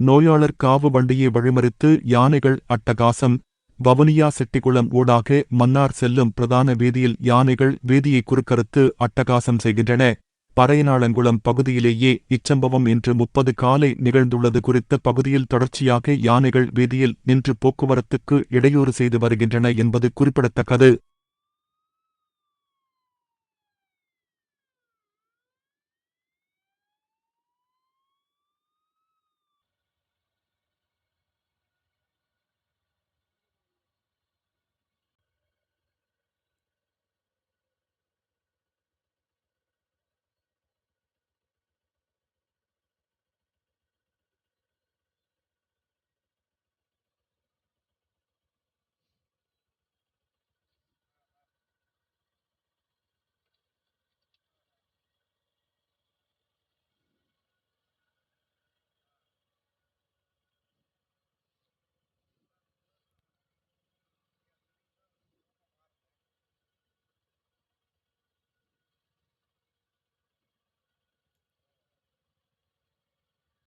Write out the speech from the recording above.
நோயாளர் காவு வண்டியை வழிமறித்து யானைகள் அட்டகாசம். வவுனியா செட்டிக்குளம் ஊடாக மன்னார் செல்லும் பிரதான வீதியில் யானைகள் வீதியை குறுக்கறுத்து அட்டகாசம் செய்கின்றன. பறையனாளங்குளம் பகுதியிலேயே இச்சம்பவம் இன்று முப்பது காலை நிகழ்ந்துள்ளது குறித்த பகுதியில் தொடர்ச்சியாக யானைகள் வீதியில் நின்று போக்குவரத்துக்கு இடையூறு செய்து வருகின்றன என்பது குறிப்பிடத்தக்கது.